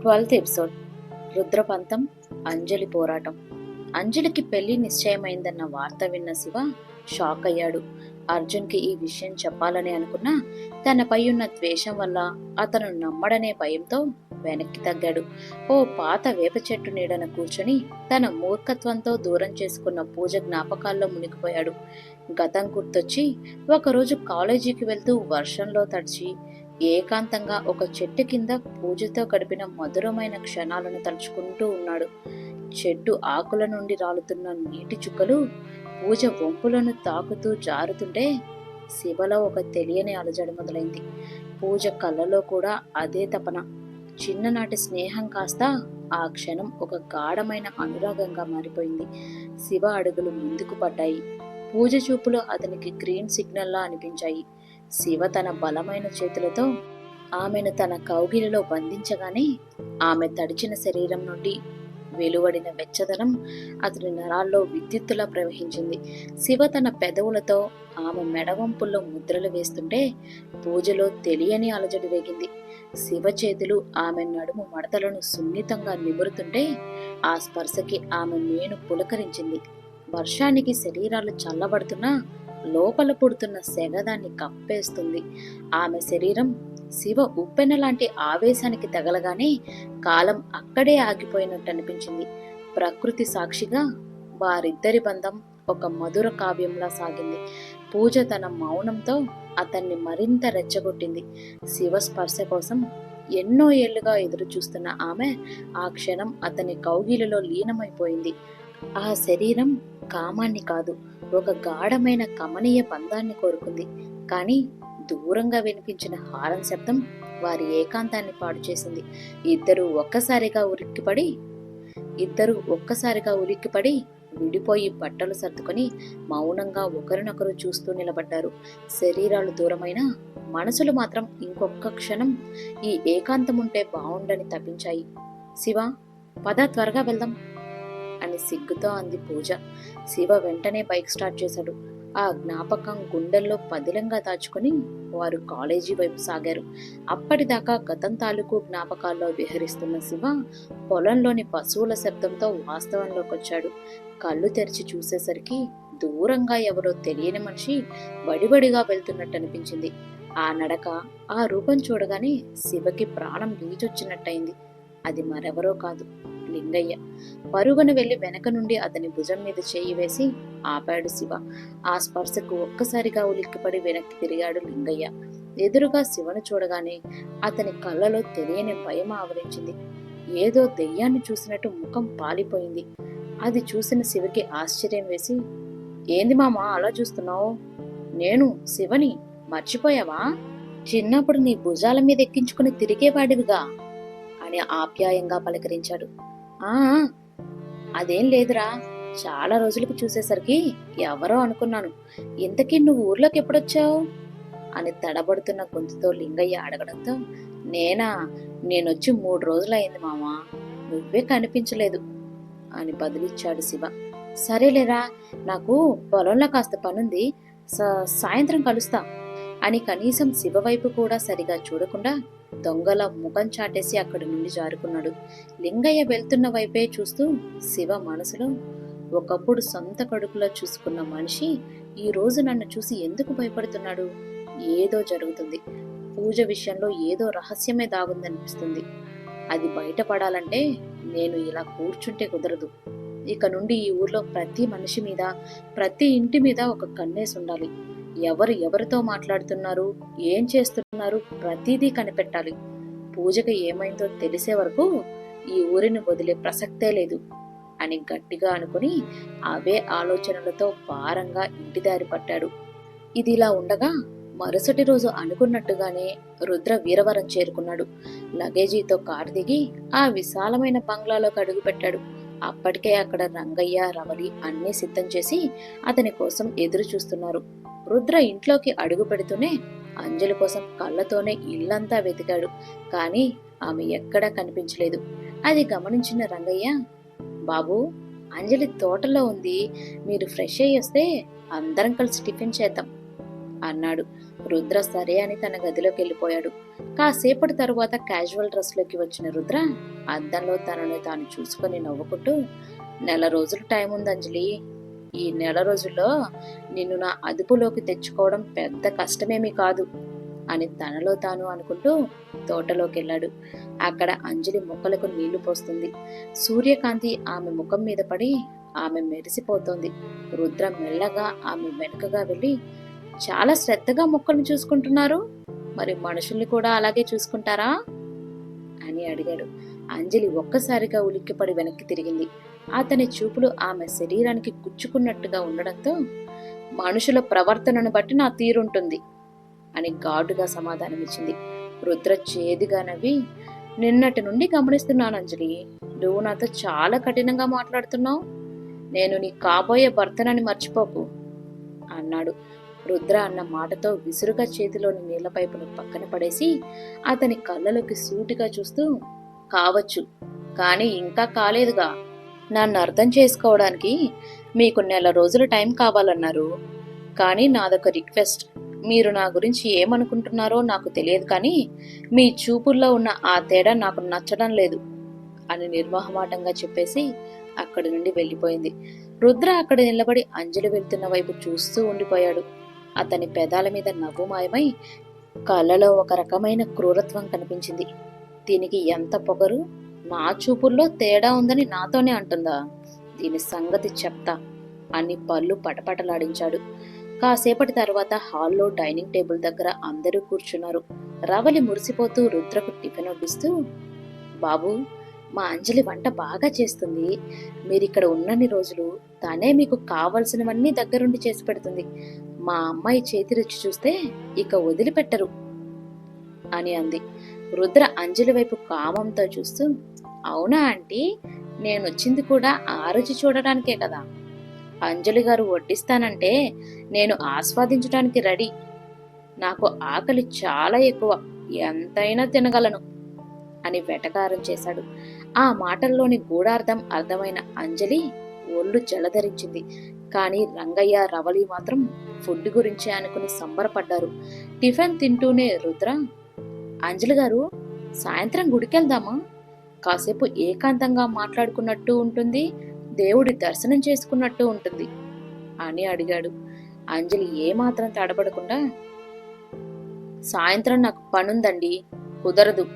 Twelfth episode. రుద్రపంతం అంజలి పోరాటం. అంజలికి పెళ్ళి నిశ్చయమైందన్న వార్త విన్న శివ షాక్ అయ్యాడు. అర్జున్కి ఈ విషయం చెప్పాలని అనుకున్నా తనపై ఉన్న ద్వేషం వల్ల అతను నమ్మడనే భయంతో వెనక్కి తగ్గాడు. ఓ పాత వేప చెట్టు నీడన కూర్చొని తన మూర్ఖత్వంతో దూరం చేసుకున్న పూజ జ్ఞాపకాల్లో మునిగిపోయాడు. గతం గుర్తొచ్చి ఒకరోజు కాలేజీకి వెళ్తూ వర్షంలో తడిచి ఏకాంతంగా ఒక చెట్టు కింద పూజతో గడిపిన మధురమైన క్షణాలను తలుచుకుంటూ ఉన్నాడు. చెట్టు ఆకుల నుండి రాలుతున్న నీటి చుక్కలు పూజ వంపులను తాకుతూ జారుతుంటే శివలో ఒక తెలియని అలజడి మొదలైంది. పూజ కళ్ళలో కూడా అదే తపన. చిన్ననాటి స్నేహం కాస్త ఆ క్షణం ఒక గాఢమైన అనురాగంగా మారిపోయింది. శివ అడుగులు ముందుకు పడ్డాయి. పూజ చూపులు అతనికి గ్రీన్ సిగ్నల్లా అనిపించాయి. శివ తన బలమైన చేతులతో ఆమెను తన కౌగిలిలో బంధించగానే ఆమె తడిచిన శరీరం నుండి వెలువడిన వెచ్చదనం అతని నరాల్లో విద్యుత్తులా ప్రవహించింది. శివ తన పెదవులతో ఆమె మెడవంపుల్లో ముద్రలు వేస్తుంటే పూజలో తెలియని అలజడి రేగింది. శివ చేతులు ఆమె నడుము మడతలను సున్నితంగా నిమురుతుంటే ఆ స్పర్శకి ఆమె మేను పులకరించింది. వర్షానికి శరీరాలు చల్లబడుతున్నా లోపల పుడుతున్న సెగదాన్ని కప్పేస్తుంది. ఆమె శరీరం శివ ఉప్పెన లాంటి ఆవేశానికి తగలగానే కాలం అక్కడే ఆగిపోయినట్టు అనిపించింది. ప్రకృతి సాక్షిగా వారిద్దరి బంధం ఒక మధుర కావ్యంలా సాగింది. పూజ తన మౌనంతో అతన్ని మరింత రెచ్చగొట్టింది. శివ స్పర్శ కోసం ఎన్నో ఏళ్ళుగా ఎదురు చూస్తున్న ఆమె ఆ క్షణం అతని కౌగిలిలో లీనమైపోయింది. ఆ శరీరం కామాన్ని కాదు ఒక గాఢమైన కమనీయ బంధాన్ని కోరుకుంది. కానీ దూరంగా వినిపించిన హారం శబ్దం వారి ఏకాంతాన్ని పాడు చేసింది. ఇద్దరు ఒక్కసారిగా ఉలిక్కిపడి ఇద్దరు ఒక్కసారిగా ఉలిక్కిపడి విడిపోయి బట్టలు సర్దుకొని మౌనంగా ఒకరినొకరు చూస్తూ నిలబడ్డారు. శరీరాలు దూరమైన మనసులు మాత్రం ఇంకొక క్షణం ఈ ఏకాంతం ఉంటే బావుండని తప్పించాయి శివ పద త్వరగా వెళ్దాం. సిగ్గుతో అంది పూజ. శివ వెంటనే బైక్ స్టార్ట్ చేశాడు. ఆ జ్ఞాపకం గుండెల్లో పదిలంగా దాచుకుని వారు కాలేజీ వైపు సాగారు. అప్పటిదాకా గతం తాలూకు జ్ఞాపకాల్లో విహరిస్తున్న శివ పొలంలోని పశువుల శబ్దంతో వాస్తవంలోకి వచ్చాడు. కళ్ళు తెరిచి చూసేసరికి దూరంగా ఎవరో తెలియని మనిషి వడివడిగా వెళ్తున్నట్టు అనిపించింది ఆ నడక ఆ రూపం చూడగానే శివకి ప్రాణం లీచొచ్చినట్టయింది అది మరెవరో కాదు. లింగయ్య. పరుగున వెళ్ళి వెనక నుండి అతని భుజం మీద చేయి వేసి ఆపాడు శివ. ఆ స్పర్శకు ఒక్కసారిగా ఉలిక్కిపడి వెనక్కి తిరిగాడు లింగయ్య. ఎదురుగా శివను చూడగానే అతని కళ్ళలో తెలియని భయం ఆవరించింది. ఏదో దెయ్యాన్ని చూసినట్టు ముఖం పాలిపోయింది. అది చూసిన శివకి ఆశ్చర్యం వేసి ఏంది మామా అలా చూస్తున్నావు? నేను శివని మర్చిపోయావా? చిన్నప్పుడు నీ భుజాల మీద ఎక్కించుకుని తిరిగేవాడివిగా అని ఆప్యాయంగా పలకరించాడు. అదేం లేదురా. చాలా రోజులకు చూసేసరికి ఎవరో అనుకున్నాను. ఇంతకీ నువ్వు ఊర్లోకి ఎప్పుడొచ్చావు? అని తడబడుతున్న గొంతుతో లింగయ్య అడగడంతో నేనా? నేనొచ్చి మూడు రోజులైంది మామా. నువ్వే కనిపించలేదు అని బదిలిచ్చాడు శివ. సరేలేరా నాకు పొలంలో కాస్త పనుంది. సాయంత్రం కలుస్తా అని కనీసం శివ వైపు కూడా సరిగా చూడకుండా దొంగల ముఖం చాటేసి అక్కడి నుండి జారుకున్నాడు. లింగయ్య వెళ్తున్న వైపే చూస్తూ శివ మనసులో ఒకప్పుడు సొంత కడుపులో చూసుకున్న మనిషి ఈ రోజు నన్ను చూసి ఎందుకు భయపడుతున్నాడు? ఏదో జరుగుతుంది. పూజ విషయంలో ఏదో రహస్యమే దాగుందనిపిస్తుంది. అది బయటపడాలంటే నేను ఇలా కూర్చుంటే కుదరదు. ఇక నుండి ఈ ఊర్లో ప్రతి మనిషి మీద ప్రతి ఇంటి మీద ఒక కన్నేసి ఉండాలి ఎవరు ఎవరితో మాట్లాడుతున్నారు? ఏం చేస్తున్నారు? ప్రతిదీ కనిపెట్టాలి. పూజకు ఏమైందో తెలిసే వరకు ఈ ఊరిని వదిలే ప్రసక్తే లేదు అని గట్టిగా అనుకుని అవే ఆలోచనలతో భారంగా ఇంటిదారి పట్టాడు. ఇది ఇలా ఉండగా మరుసటి రోజు అనుకున్నట్టుగానే రుద్ర వీరవరం చేరుకున్నాడు. లగేజీతో కారు దిగి ఆ విశాలమైన బంగ్లాలోకి అడుగుపెట్టాడు అప్పటికే అక్కడ రంగయ్య రమణి అన్నీ సిద్ధం చేసి అతని కోసం ఎదురు చూస్తున్నారు. రుద్ర ఇంట్లోకి అడుగు పెడుతూనే అంజలి కోసం కళ్ళతోనే ఇల్లంతా వెతికాడు. కానీ ఆమె ఎక్కడా కనిపించలేదు. అది గమనించిన రంగయ్య బాబు అంజలి తోటలో ఉంది. మీరు ఫ్రెష్ అయ్యి వస్తే అందరం కలిసి టిఫిన్ చేద్దాం అన్నాడు. రుద్ర సరే అని తన గదిలోకి వెళ్ళిపోయాడు. కాసేపటి తరువాత క్యాజువల్ డ్రెస్లోకి వచ్చిన రుద్ర అద్దంలో తనను తాను చూసుకొని నవ్వుకుంటూ నెల రోజులు టైం ఉంది అంజలి. ఈ నెల రోజుల్లో నిన్ను నా అదుపులోకి తెచ్చుకోవడం పెద్ద కష్టమేమీ కాదు అని తనలో తాను అనుకుంటూ తోటలోకి వెళ్ళాడు. అక్కడ అంజలి మొక్కలకు నీళ్ళు పోస్తుంది. సూర్యకాంతి ఆమె ముఖం మీద పడి ఆమె మెరిసిపోతోంది. రుద్ర మెల్లగా ఆమె వెనుకగా వెళ్ళి చాలా శ్రద్ధగా మొక్కలను చూసుకుంటున్నారు. మరి మనుషుల్ని కూడా అలాగే చూసుకుంటారా? అని అడిగాడు. అంజలి ఒక్కసారిగా ఉలిక్కిపడి వెనక్కి తిరిగింది. అతని చూపులు ఆమె శరీరానికి గుచ్చుకున్నట్టుగా ఉండడంతో మనుషుల ప్రవర్తనను బట్టి నా తీరుంటుంది అని ఘాటుగా సమాధానమిచ్చింది. రుద్ర చేదుగా నవ్వి నిన్నటి నుండి గమనిస్తున్నాను అంజలి. నువ్వు నాతో చాలా కఠినంగా మాట్లాడుతున్నావు. నేను నీ కాబోయే భర్తనని మర్చిపోకు అన్నాడు. రుద్ర అన్న మాటతో విసురుగా చేతిలోని నీళ్ళ పైపును పక్కన పడేసి అతని కళ్ళలోకి సూటిగా చూస్తూ కావచ్చు. కానీ ఇంకా కాలేదుగా. నన్ను అర్థం చేసుకోవడానికి మీకు నెల రోజులు టైం కావాలన్నారు. కానీ నాదొక రిక్వెస్ట్. మీరు నా గురించి ఏమనుకుంటున్నారో నాకు తెలియదు కానీ మీ చూపుల్లో ఉన్న ఆ తేడా నాకు నచ్చడం లేదు అని నిర్మోహమాటంగా చెప్పేసి అక్కడి నుండి వెళ్ళిపోయింది. రుద్ర అక్కడ నిలబడి అంజలి వెళ్తున్న వైపు చూస్తూ ఉండిపోయాడు. అతని పెదాల మీద నవ్వు మాయమై కళ్ళలో ఒక రకమైన క్రూరత్వం కనిపించింది. దీనికి ఎంత పొగరు? నా చూపుల్లో తేడా ఉందని నాతోనే అంటుందా? దీని సంగతి చెప్తా అని పళ్ళు పటపటలాడించాడు. కాసేపటి తర్వాత హాల్లో డైనింగ్ టేబుల్ దగ్గర అందరూ కూర్చున్నారు. రవలి మురిసిపోతూ రుద్రకు టిఫిన్ వడ్డిస్తూ బాబు మా అంజలి వంట బాగా చేస్తుంది. మీరిక్కడ ఉన్నన్ని రోజులు తనే మీకు కావలసినవన్నీ దగ్గరుండి చేసి పెడుతుంది. మా అమ్మాయి చేతి రుచి చూస్తే ఇక వదిలిపెట్టరు అని అంది. రుద్ర అంజలి వైపు కామంతో చూస్తూ అవునా ఆంటీ నేను వచ్చింది కూడా ఆ రుచి చూడడానికే కదా. అంజలి గారు వడ్డిస్తానంటే నేను ఆస్వాదించడానికి రెడీ. నాకు ఆకలి చాలా ఎక్కువ ఎంతైనా తినగలను అని వెటకారం చేశాడు. ఆ మాటల్లోని గూఢార్థం అర్థమైన అంజలి ఒళ్ళు జలధరించింది. కానీ రంగయ్య రవళి మాత్రం ఫుడ్ గురించి అనుకుని సంబరపడ్డారు. టిఫిన్ తింటూనే రుద్ర అంజలి గారు సాయంత్రం గుడికెళ్దామా? కాసేపు ఏకాంతంగా మాట్లాడుకున్నట్టు ఉంటుంది దేవుడి దర్శనం చేసుకున్నట్టు ఉంటుంది అని అడిగాడు. అంజలి ఏమాత్రం తడబడకుండా సాయంత్రం నాకు పనుందండి కుదరదు.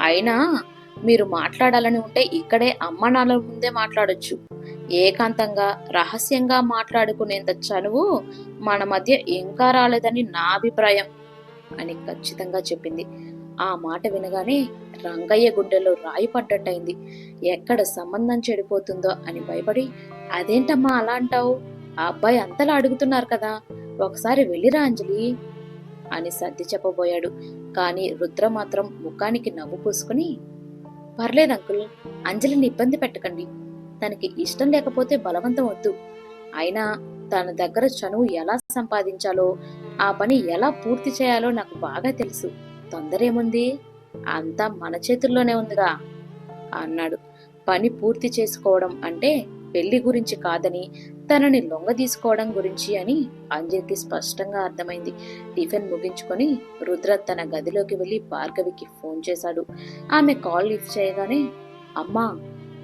అయినా మీరు మాట్లాడాలని ఉంటే ఇక్కడే అమ్మ నాన్న ముందే మాట్లాడొచ్చు. ఏకాంతంగా రహస్యంగా మాట్లాడుకునేంత చనువు మన మధ్య ఇంకా రాలేదని నా అభిప్రాయం అని ఖచ్చితంగా చెప్పింది. ఆ మాట వినగానే రంగయ్య గుడ్డలో రాయి పడ్డట్టయింది. ఎక్కడ సంబంధం చెడిపోతుందో అని భయపడి అదేంటమ్మా అలా అంటావు? ఆ అబ్బాయి అంతలా అడుగుతున్నారు కదా ఒకసారి వెళ్ళిరా అంజలి అని సర్ది చెప్పబోయాడు. కానీ రుద్ర మాత్రం ముఖానికి నవ్వు పూసుకుని పర్లేదు అంకుల్ అంజలిని ఇబ్బంది పెట్టకండి. తనకి ఇష్టం లేకపోతే బలవంతం వద్దు. అయినా తన దగ్గర చనువు ఎలా సంపాదించాలో ఆ పని ఎలా పూర్తి చేయాలో నాకు బాగా తెలుసు. తొందర ఏముంది అంతా మన చేతుల్లోనే ఉందిగా అన్నాడు. పని పూర్తి చేసుకోవడం అంటే పెళ్ళి గురించి కాదని తనని లొంగ తీసుకోవడం గురించి అని అంజలికి స్పష్టంగా అర్థమైంది. టిఫిన్ ముగించుకొని రుద్ర తన గదిలోకి వెళ్ళి భార్గవికి ఫోన్ చేశాడు. ఆమె కాల్ లిఫ్ట్ చేయగానే అమ్మా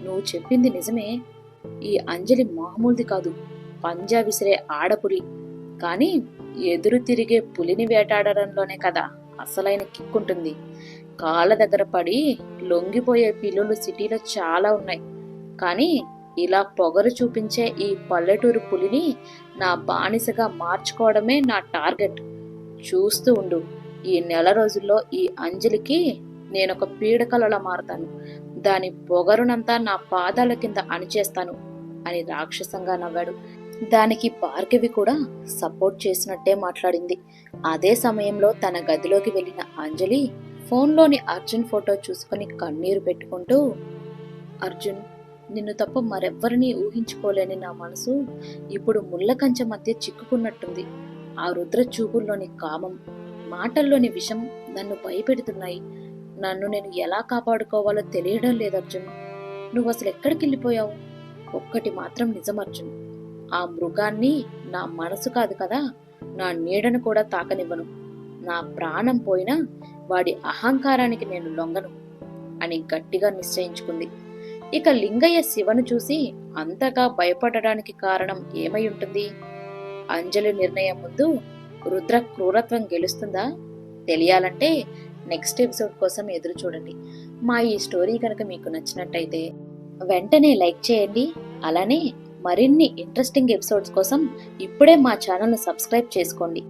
నువ్వు చెప్పింది నిజమే. ఈ అంజలి మామూలుది కాదు. పంజా విసిరే ఆడపులి. కానీ ఎదురు తిరిగే పులిని వేటాడడంలోనే కదా. అసలైన కిక్కుంటుంది కాళ్ళ దగ్గర పడి లొంగిపోయే పిల్లులు సిటీలో చాలా ఉన్నాయి. కానీ ఇలా పొగరు చూపించే ఈ పల్లెటూరు పులిని నా బానిసగా మార్చుకోవడమే నా టార్గెట్. చూస్తూ ఉండు ఈ నెల రోజుల్లో ఈ అంజలికి నేనొక పీడకలలా మారతాను. దాని పొగరునంతా నా పాదాల కింద అణిచేస్తాను అని రాక్షసంగా నవ్వాడు. దానికి భార్గవి కూడా సపోర్ట్ చేసినట్టే మాట్లాడింది. అదే సమయంలో తన గదిలోకి వెళ్ళిన అంజలి ఫోన్లోని అర్జున్ ఫోటో చూసుకొని కన్నీరు పెట్టుకుంటూ అర్జున్ నిన్ను తప్ప మరెవ్వరినీ ఊహించుకోలేని నా మనసు ఇప్పుడు ముళ్ళ కంచె మధ్య చిక్కుకున్నట్టుంది. ఆ రుద్ర చూపుల్లోని కామం మాటల్లోని విషం నన్ను భయపెడుతున్నాయి. నన్ను నేను ఎలా కాపాడుకోవాలో తెలియడం లేదు అర్జున్. నువ్వు అసలు ఎక్కడికి వెళ్ళిపోయావు ఒక్కటి మాత్రం నిజం అర్జున్. ఆ మృగాన్ని నా మనసు కాదు కదా నా నీడను కూడా తాకనివ్వను. నా ప్రాణం పోయినా వాడి అహంకారానికి నేను లొంగను అని గట్టిగా నిశ్చయించుకుంది. ఇక లింగయ్య శివను చూసి అంతగా భయపడడానికి కారణం ఏమై ఉంటుంది? అంజలి నిర్ణయం ముందు రుద్ర క్రూరత్వం గెలుస్తుందా? తెలియాలంటే నెక్స్ట్ ఎపిసోడ్ కోసం ఎదురు చూడండి. మా ఈ స్టోరీ కనుక మీకు నచ్చినట్టయితే వెంటనే లైక్ చేయండి. అలానే మరిన్ని ఇంట్రెస్టింగ్ ఎపిసోడ్స్ కోసం ఇప్పుడే మా ఛానల్ను సబ్స్క్రైబ్ చేసుకోండి.